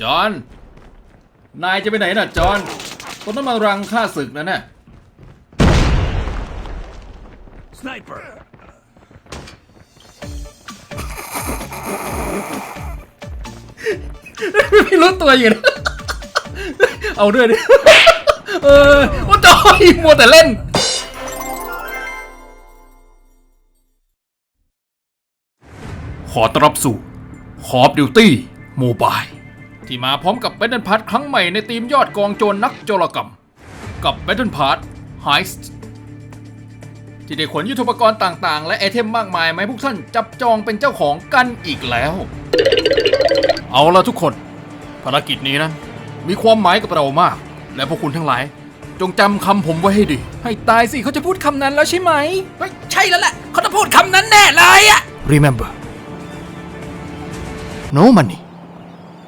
จอห์นนายจะไปไหนน่ะจอห์นตอนนั้นมารังฆ่าศึกนะน่ะ Sniper! ไม่รู้ตัวอยู่นะเอาด้วยดิเออโอ้จอยมัวแต่เล่นขอต้อนรับสู่ Call of Duty Mobile ที่มาพร้อมกับ Battle Pass ครั้งใหม่ในทีมยอดกองโจรนักโจรกรรม กับ Battle Pass Heist ที่ได้ขนยุทโธปกรณ์ต่างๆ และไอเทมมากมายมาให้พวกท่านจับจองเป็นเจ้าของกันอีกแล้ว เอาละทุกคน ภารกิจนี้นั้นมีความหมายกับเรามาก และพวกคุณทั้งหลาย จงจำคำผมไว้ให้ดี ให้ตายสิเขาจะพูดคำนั้นแล้วใช่ไหมเฮ้ยใช่แล้วแหละเขาจะพูดคำนั้นแน่เลยอะ Remember no money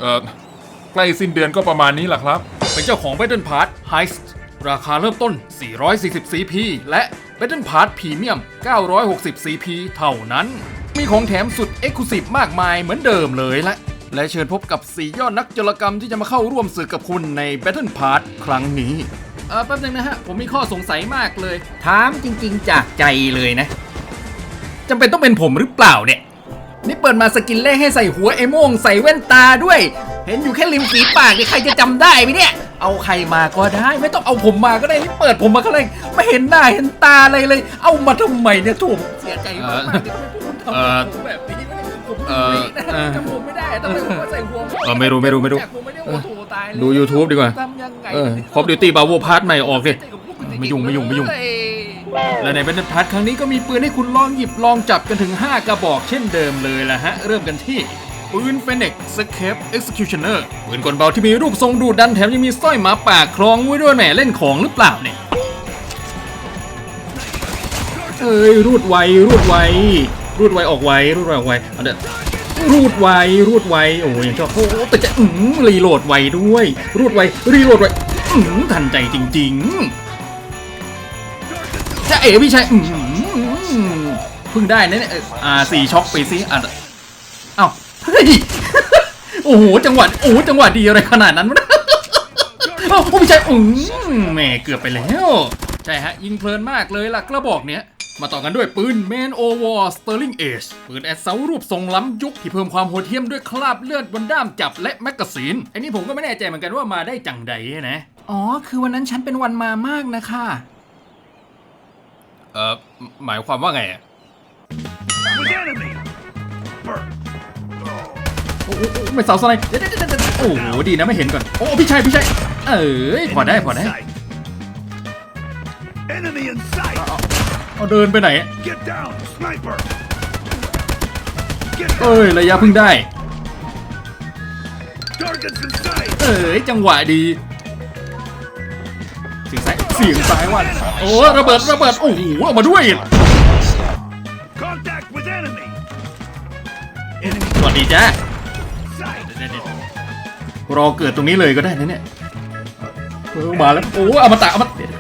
เออ ใกล้สิ้นเดือนก็ประมาณนี้แหละครับ เป็นเจ้าของ Battle Pass Heist ราคาเริ่มต้น 440 CP และ Battle Pass Premium 960 CP เท่านั้น มีของแถมสุด Exclusive มากมายเหมือนเดิมเลยละ และเชิญพบกับ4ยอดนักโจรกรรมที่จะมาเข้าร่วมศึกกับคุณใน Battle Pass ครั้งนี้เออแป๊บนึงนะฮะ ผมมีข้อสงสัยมากเลย ถามจริง ๆ จากใจเลยนะจำเป็นต้องเป็นผมหรือเปล่าเนี่ย นี่เปิดมาสกินแรกให้ใส่หัวไอ้โม่งใส่แว่นตาด้วย เห็นอยู่แค่ริมฝีปากนี่ใครจะจำได้ไหมเนี่ย เอาใครมาก็ได้ ไม่ต้องเอาผมมาก็ได้นี่เปิดผมมาก็เลยไม่เห็นหน้าเห็นตาอะไรเลย เอามาทำไมเนี่ยถูกเสียใจมากๆที่ทำให้พวกคุณทำเอ่อผมแบบนี้ไม่ได้ผมเอ่อไม่ได้เอ่อจำผมไม่ได้ต้องไปผมมาใส่หัวเออไม่รู้ไม่รู้ไม่รู้ผมไม่ได้โอ้โหตายเลยดู YouTube ดีกว่าทำยังไงเออ Call of Duty Bravo Part ใหม่ออกเลยไม่ยุ่งไม่ยุ่งไม่ยุ่งเอ้และใน Battle Pass ครั้งนี้ก็มีปืนให้คุณลองหยิบลองจับกันถึง 5 กระบอกเช่นเดิมเลยละฮะ เริ่มกันที่ ปืน Fennec Escape Executioner ปืนกลเบาที่มีรูปทรงดูดันแถมยังมีสร้อยหมาป่าคล้องไว้ด้วยแหมเล่นของหรือเปล่าเนี่ยเอ้ยรูดไวรูดไวรูดไวออกไวรูดไวออกไวเอาเดี๋ยวรูดไวรูดไวโอ้ยชอบโอ้แต่จะอืมรีโหลดไวด้วย รูดไวรีโหลดไวอืมทันใจจริงๆจะเอ๋พี่ชัยอืมเพิ่งได้นะเนี่ยอ่ออ่าสี่ช็อกไปสิอะเอ้า เฮ้ยโอ้โหจังหวะโอ้โหจังหวะดีอะไรขนาดนั้นวะเอ้าพี่ชัยอืมแหมเกือบไปแล้วใช่ฮะ ยิงเพลินมากเลยล่ะกระบอกเนี้ยมาต่อกันด้วยปืน Man o War Sterling Age ปืนแอดเซารูปทรงล้ำยุคที่เพิ่มความโหดเหี้ยมด้วยคราบเลือดบนด้ามจับและแมกกาซีนอันนี้ผมก็ไม่แน่ใจเหมือนกันว่ามาได้จังใดนะ อ๋อ คือวันนั้นฉันเป็นวันมามากนะคะ เออหมายความว่าไงอะ โอ้โหไม่เสาสไลด์เดี๋ยวเดี๋ยวเดี๋ยวเดี๋ยวโอ้โหดีนะไม่เห็นก่อน โอ้พี่ชัยพี่ชัยเอ้ยพอได้พอได้ Sight. Enemy in sight! เอาเดินไปไหนอะ Get down! Sniper! Get เอ้ย down! ระยะเพิ่งได้ Targets in sight! เอ้ยจังหวะดีเสียงซ้ายเสียงซ้ายวันโอ้ระเบิดระเบิดโอ้โหเอามาด้วย Contact with enemy! สวัสดีจ้า Sight! รอเกิดตรงนี้เลยก็ได้นะเนี่ยเออมาแล้วโอ้เอามาตะเอามาเดี๋ยว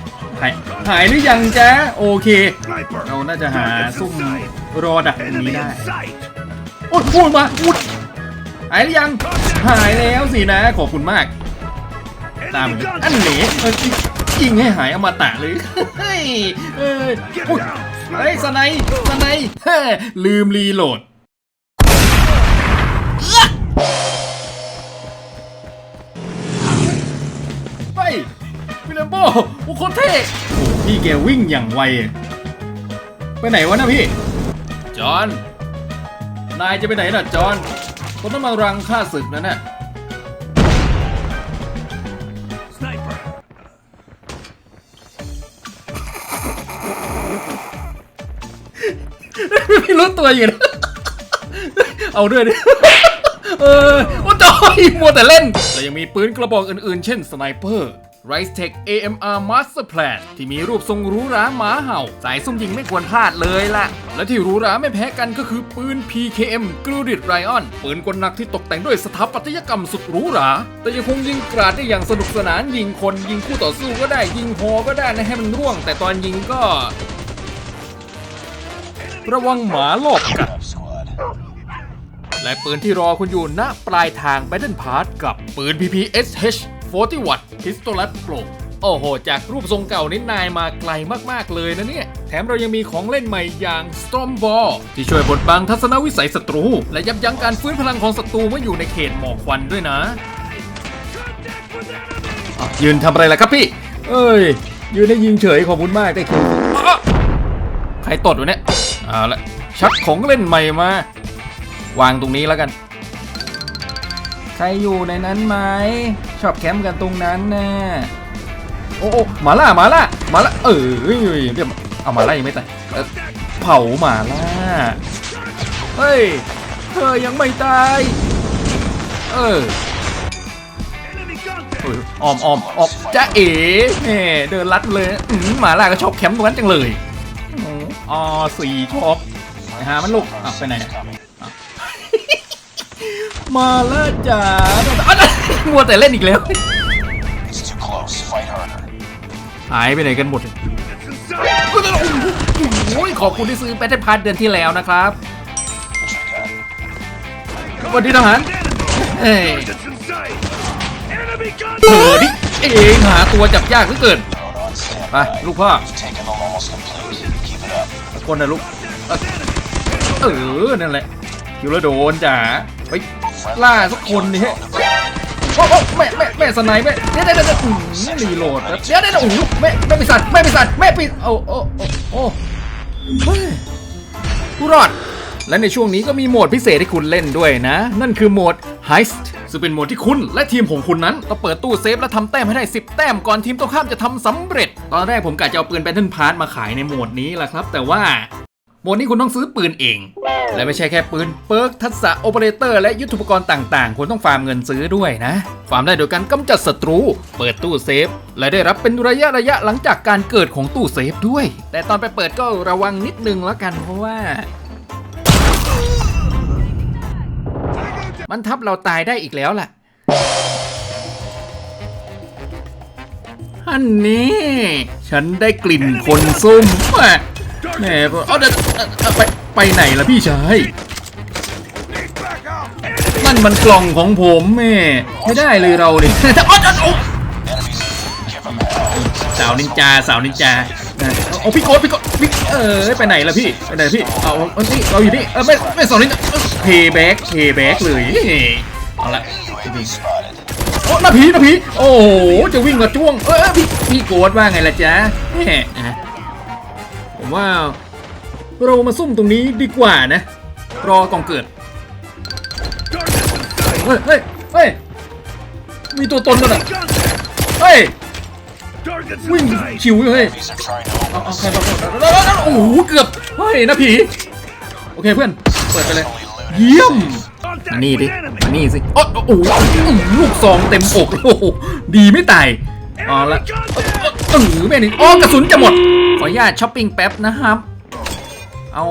หายหายหรือยังจ้าโอเค Sniper! เราน่าจะหา Targets ซุ่ม in sight! รอดักตรง Enemy นี้ได้ in sight! โอ้ยพูดมาพูดหายหรือยัง หายแล้วสินะ ขอบคุณมาก ตาม Enemy เลยอัน gun! เหนเออยิงให้หายอมตะเลยเฮ้ยเออ Get อุ๊ย down! เฮ้ยส Sniper! ไนป์สไนป์เฮ้ยลืมรีโหลด โบโอ้โคตรเท่โอ้พี่แกวิ่งอย่างไวอะไปไหนวะนะพี่ จอห์นนายจะไปไหนน่ะจอห์นคนต้องมารังฆ่าศึกนะน่ะ Sniper! ไม่รู้ตัวอยู่นะเอาด้วยดิเออโอ้จอยมัวแต่เล่น แต่ยังมีปืนกระบอกอื่นๆ เช่นสไนเปอร์ r i c e Tech AMR Master Plan ที่มีรูปทรงหรูหราหมาเห่า สายซุ่มยิงไม่ควรพลาดเลยล่ะ และที่หรูหราไม่แพ้กันก็คือปืน PKM g r u d i t Ryan ปืนกลหนักที่ตกแต่งด้วยสถาปัตยกรรมสุดหรูหรา แต่ยังคงยิงกราดได้อย่างสนุกสนานยิงคนยิงคู่ต่อสู้ก็ได้ยิงฮอก็ได้นะให้มันร่วง แต่ตอนยิงก็ ระวังหมาลอบกัดและปืนที่รอคุณอยู่ณปลายทาง Battle Pass กับปืน PPSH 40 วัตต์ Pistolet Pro โอ้โห จากรูปทรงเก่านี้นายมาไกลมาก ๆ เลยนะเนี่ย แถมเรายังมีของเล่นใหม่อย่าง Storm Ball ที่ช่วยบดบังทัศนวิสัยศัตรู และยับยั้งการฟื้นพลังของศัตรูเมื่ออยู่ในเขตหมอกควันด้วยนะอะยืนทำอะไรล่ะครับพี่ เอ้ย ยืนได้ยิงเฉยขอบคุณมากได้คืออ๊ะใครตดวะเนี่ยเอาละชักของเล่นใหม่มา วางตรงนี้แล้วกัน ใครอยู่ในนั้นไหมชอบแคมป์กันตรงนั้นน่ะโอ้โอ้หมาล่าหมาล่าหมาล่าเออเดี๋ยวเอามาล่ายังไม่ตายเผาหมาล่าเฮ้ยเธอยังไม่ตายเออออ contact! อมออมออมจ้าเอ๋แหม่เดินลัดเลยหมาล่าก็ชอบแคมป์ตรงนั้นจังเลยอ๋อสี่ชอบหามันลูกไปไหน มาแล้วจ้าอะมัวแต่เล่นอีกแล้ว หายไปไหนกันหมด โอ้ยขอบคุณที่ซื้อแบตเทิลพาร์เดือนที่แล้วนะครับสวัสดีทหารเอ้ยเธอ contact! นี่เองหาตัวจับยากเหลือเกิน ไปลูกพ่อ You've taken them almost complete. Keep it up. ตะโกนนะลูก เออ นั่นแหละคิวแล้วโดนจ๋าไป ล่าสักคนนี่ฮะโอ้โอ้แม่แม่แม่สไนแม่เดี๋ยวเดี๋ยวเดี๋ยวอืมรีโหลดครับเดี๋ยวเดี๋ยวโอ้โหแม่แม่ปีศาจแม่ปีศาจแม่ปีโอ้โอ้โอ้โอ้เฮ้ยผู้รอด และในช่วงนี้ก็มีโหมดพิเศษให้คุณเล่นด้วยนะ นั่นคือโหมด Heist ซึ่งเป็นโหมดที่คุณและทีมของคุณนั้นต้องเปิดตู้เซฟและทำแต้มให้ได้ 10 แต้มก่อนทีมตรงข้ามจะทำสำเร็จ ตอนแรกผมกะจะเอาปืน Battle Pass มาขายในโหมดนี้แหละครับ แต่ว่า โหมนี้คุณต้องซื้อปืนเอง และไม่ใช่แค่ปืนเปิร์กทักษะโอเปอเรเตอร์และยุทธุปกรณ์ต่างๆ คุณต้องฟาร์มเงินซื้อด้วยนะ ฟาร์มได้โดยการกำจัดศัตรู เปิดตู้เซฟ และได้รับเป็นระยะระยะหลังจากการเกิดของตู้เซฟด้วย แต่ตอนไปเปิดก็ระวังนิดนึงแล้วกันเพราะว่า มันทับเราตายได้อีกแล้วล่ะอันนี้ ฉันได้กลิ่นคนซุ่มแหม แหม่เอาเดี๋ยวเอาไปไปไหนล่ะพี่ชายนั่นมันกล่องของผมแม่ไม่ได้เลยเราเนี่ยสาวนินจาสาวนินจาเอาพี่โกดพี่โกดพี่เออไปไหนล่ะพี่ไปไหนพี่เอาเอานี่เราอยู่นี่เออไม่ไม่สาวนินจาเพย์แบ็กเพย์แบ็กเลยเอาละโอ้หน้าผีหน้าผีโอ้โหจะวิ่งมาจ้วงเออพี่พี่โกดว่าไงล่ะจ๊ะแหมอะ ผมว่า เรามาซุ่มตรงนี้ดีกว่านะ รอกองเกิด เฮ้ยเฮ้ยเฮ้ยมีตัวตนมันอะเฮ้ยวิ่งชิวเลย Enemies are trying to เอาเอาใครมาโอ้โหเกือบเฮ้ยนะผีโอเคเพื่อนเปิดไปเลย เยี่ยมนี่ดินี่สิโอ้โหลูกซองเต็มอกโอ้โหดีไม่ตายเอาละ เออแม่หนี่อ๋อกระสุนจะหมด ขออนุญาตช้อปปิ้งแป๊บนะครับ เอา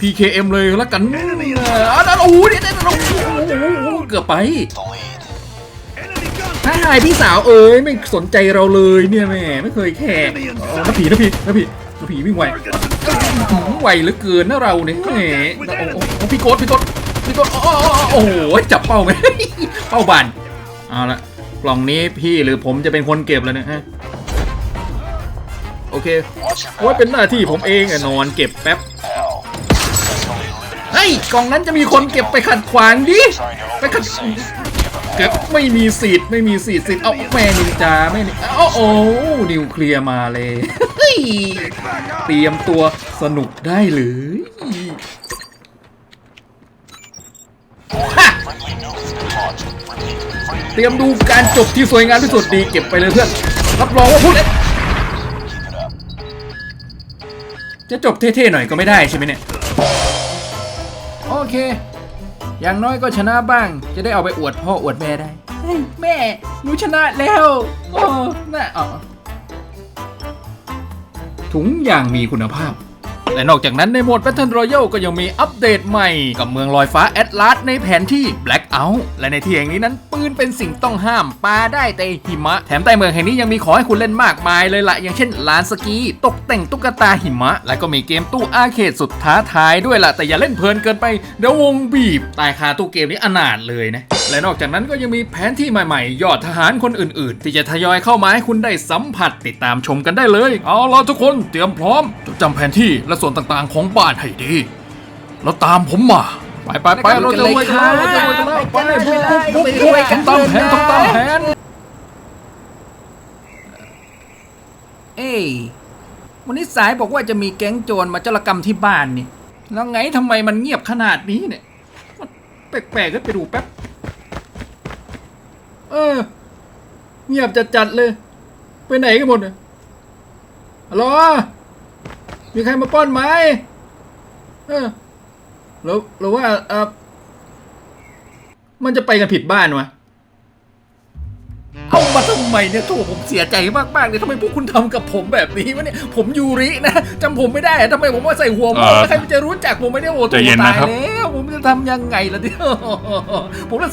PKM เลยแล้วกันเออเอาโอ้โหเดี๋ยเดี๋ยโอ้โหเกือบไปถ้าหายพี่สาวเอ๋ยไม่สนใจเราเลยเนี่ยแม่ไม่เคยแคร์เอาน้าผีน้าผีน้าผีน้าผีวิ่งไว Target's inside! หืมไวเหลือเกินนะเราเนี่ยแหมโอ้โหพี่โกดพี่โกดพี่โกดโอ้โหจับเป้าไหมเป้าบานเอาละกล่องนี้พี่หรือผมจะเป็นคนเก็บแล้วเนี่ยฮะ โอเค Watch your โอ้ย back. เป็นหน้าที่ผมเองอะนอนเก็บแป๊บ Hell. Successfully looted. เฮ้ยกล่องนั้นจะมีคนเก็บไปขัดขวางดิ Trying to ไป open ขัด the safe. Give them เก็บ hell. ไม่มีสิทธิ์ไม่มีสิทธิ์สิทธิ์เอาแม่นินจาแม่นินโอ้โอ้นิวเคลียร์มาเลยเฮ้ยเตรียมตัวสนุกได้เลย Friendly nuke has been launched. Repeat. Friendly เตรียมดูการจบที่สวยงามที่สุดดีเก็บไปเลยเพื่อนรับรองว่าพูด จะจบเท่ๆหน่อยก็ไม่ได้ใช่ไหมเนี่ย โอเค อย่างน้อยก็ชนะบ้าง จะได้เอาไปอวดพ่ออวดแม่ได้เฮ้ยแม่ หนูชนะแล้ว โอ้น่าเอาถุงอย่างมีคุณภาพ และนอกจากนั้นในโหมด Battle Royale ก็ยังมีอัปเดตใหม่กับเมืองลอยฟ้าแอตลาสในแผนที่ Black เอาและในที่แห่งนี้นั้นปืนเป็นสิ่งต้องห้ามปาได้แต่หิมะ แถมใต้เมืองแห่งนี้ยังมีของให้คุณเล่นมากมายเลยละอย่างเช่นลานสกี ตกแต่งตุ๊กตาหิมะ และก็มีเกมตู้อาร์เคดสุดท้าทายด้วยล่ะแต่อย่าเล่นเพลินเกินไปเดี๋ยววงบีบตายคาตู้เกมนี้อนาถเลยนะและนอกจากนั้นก็ยังมีแผนที่ใหม่ๆ ยอดทหารคนอื่น ๆ ที่จะทยอยเข้ามาให้คุณได้สัมผัสติดตามชมกันได้เลย เอาล่ะทุกคนเตรียมพร้อมจดจำแผนที่และส่วนต่างๆ ของบ้านให้ดี แล้วตามผมมา ไปไปไปเราจะรวยกันแล้วเราจะรวยกันแล้วไปเลยปุ๊บปุ๊บปุ๊บปุ๊บต้องตามแผนต้องตามแผนเอ้ยวันนี้สายบอกว่าจะมีแก๊งโจรมาจารกรรมที่บ้านนี่แล้วไงทำไมมันเงียบขนาดนี้เนี่ยมันแปลกๆก็ไปดูแป๊บเออ เงียบจัดๆเลย ไปไหนกันหมดเนี่ยฮัลโหลมีใครมาป้อนไหมเออ หรือหรือว่าเออมันจะไปกันผิดบ้านวะเอามาทำไมเนี่ยโถผมเสียใจมากๆเลยทำไมพวกคุณทำกับผมแบบนี้วะเนี่ยผมยูรินะจำผมไม่ได้ทำไมผมว่าใส่หัวหมอเอ่อแล้วใครมันจะรู้จักผมไม่ได้โอ้โหใจเย็นนะครับตายแล้ว ผมจะทำยังไงล่ะเนี่ยผมจะเสีย